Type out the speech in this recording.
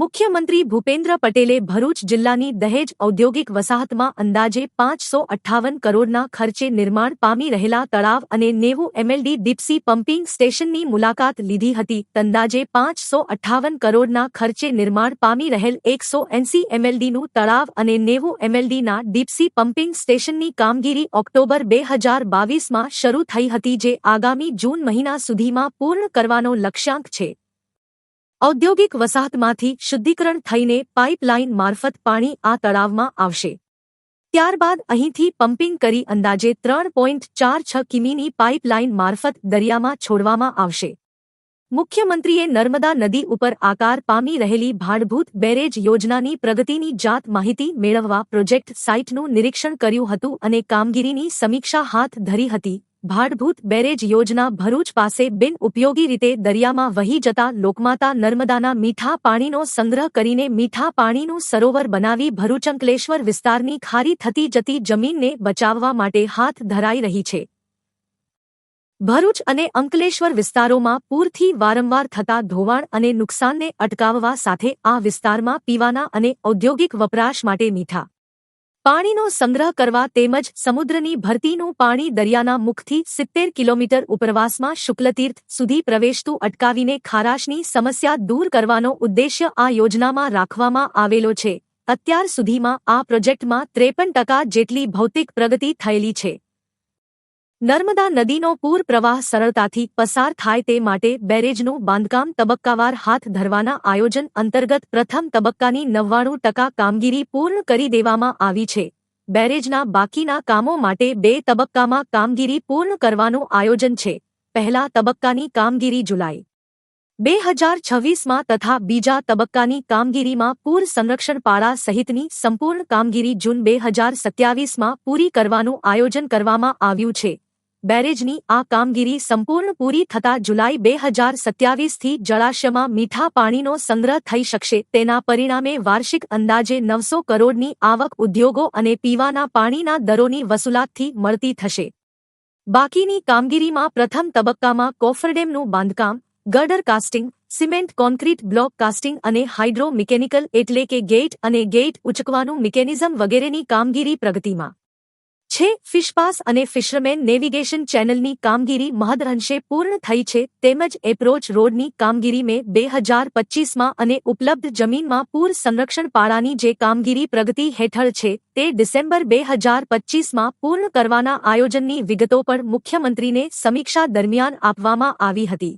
મુખ્યમંત્રી ભૂપેન્દ્ર પટેલે ભરૂચ જિલ્લાની દહેજ ઔદ્યોગિક વસાહતમાં અંદાજે પાંચસો અઠ્ઠાવન કરોડના ખર્ચે નિર્માણ પામી રહેલા તળાવ અને નેવું એમએલડી દીપસી પમ્પિંગ સ્ટેશનની મુલાકાત લીધી હતી. અંદાજે પાંચસો અઠ્ઠાવન કરોડના ખર્ચે નિર્માણ પામી રહેલ એકસો એંસી એમએલડીનું તળાવ અને નેવું એમએલડીના ડીપસી પમ્પિંગ સ્ટેશનની કામગીરી ઓક્ટોબર બે હજાર બાવીસમાં શરૂ થઈ હતી, જે આગામી જૂન મહિના સુધીમાં પૂર્ણ કરવાનો લક્ષ્યાંક છે. ઔદ્યોગિક વસાહતમાંથી શુદ્ધિકરણ થઈને પાઇપલાઇન મારફત પાણી આ તળાવમાં આવશે. ત્યારબાદ અહીંથી પમ્પિંગ કરી અંદાજે ત્રણ પોઈન્ટ ચાર છ કિમીની પાઇપલાઇન મારફત દરિયામાં છોડવામાં આવશે. મુખ્યમંત્રીએ નર્મદા નદી ઉપર આકાર પામી રહેલી ભાડભૂત બેરેજ યોજનાની પ્રગતિની જાત માહિતી મેળવવા પ્રોજેક્ટ સાઇટનું નિરીક્ષણ કર્યું હતું અને કામગીરીની સમીક્ષા હાથ ધરી હતી. ભાડભૂત બેરેજ યોજના ભરૂચ પાસે બિન ઉપયોગી રીતે દરિયામાં વહી જતા લોકમાતા નર્મદાના મીઠા પાણીનો સંગ્રહ કરીને મીઠા પાણીનું સરોવર બનાવી ભરૂચંકલેશ્વર વિસ્તારની ખારી થતી જતી જમીનને બચાવવા માટે હાથ ધરાઈ રહી છે. ભરૂચ અને અંકલેશ્વર વિસ્તારોમાં પૂરથી વારંવાર થતા ધોવાણ અને નુકસાનને અટકાવવા સાથે આ વિસ્તારમાં પીવાના અને ઔદ્યોગિક વપરાશ માટે મીઠા પાણીનો સંગ્રહ કરવા તેમજ સમુદ્રની ભરતીનું પાણી દરિયાના મુખથી સિત્તેર કિલોમીટર ઉપરવાસમાં શુક્લતીર્થ સુધી પ્રવેશતું અટકાવીને ખારાશની સમસ્યા દૂર કરવાનો ઉદ્દેશ્ય આ યોજનામાં રાખવામાં આવેલો છે. અત્યાર સુધીમાં આ પ્રોજેક્ટમાં ત્રેપન ટકા જેટલી ભૌતિક પ્રગતિ થયેલી છે. નર્મદા નદીનો પૂર પ્રવાહ સરળતાથી પસાર થાય તે માટે બેરેજનું બાંધકામ તબક્કાવાર હાથ ધરવાના આયોજન અંતર્ગત પ્રથમ તબક્કાની નવ્વાણું ટકા કામગીરી પૂર્ણ કરી દેવામાં આવી છે. બેરેજના બાકીના કામો માટે બે તબક્કામાં કામગીરી પૂર્ણ કરવાનું આયોજન છે. પહેલા તબક્કાની કામગીરી જુલાઈ બે હજાર છવ્વીસમાં તથા બીજા તબક્કાની કામગીરીમાં પૂર સંરક્ષણ પાળા સહિતની સંપૂર્ણ કામગીરી જૂન બે હજાર સત્યાવીસમાં પૂરી કરવાનું આયોજન કરવામાં આવ્યું છે. બેરેજની આ કામગીરી સંપૂર્ણ પૂરી થતા જુલાઈ બે હજાર સત્યાવીસથી જળાશયમાં મીઠા પાણીનો સંગ્રહ થઈ શકશે. તેના પરિણામે વાર્ષિક અંદાજે નવસો કરોડની આવક ઉદ્યોગો અને પીવાના પાણીના દરોની વસૂલાતથી મળતી થશે. બાકીની કામગીરીમાં પ્રથમ તબક્કામાં કોફરડેમનું બાંધકામ, girder casting, cement concrete block casting અને હાઇડ્રો મિકેનિકલ એટલે કે ગેટ અને ગેટ ઉચકવાનું મિકેનિઝમ વગેરેની કામગીરી પ્રગતિમાં. છે ફિશપાસ અને ફિશરમેન નેવિગેશન ચેનલની કામગીરી મહદઅંશે પૂર્ણ થઈ છે, તેમજ એપ્રોચ રોડની કામગીરી મે બે હજાર પચ્ચીસમાં અને ઉપલબ્ધ જમીનમાં પૂર સંરક્ષણ પાળાની જે કામગીરી પ્રગતિ હેઠળ છે, તે ડિસેમ્બર બે હજાર પચ્ચીસમાં પૂર્ણ કરવાના આયોજનની વિગતો પણ મુખ્યમંત્રીને સમીક્ષા દરમિયાન આપવામાં આવી હતી.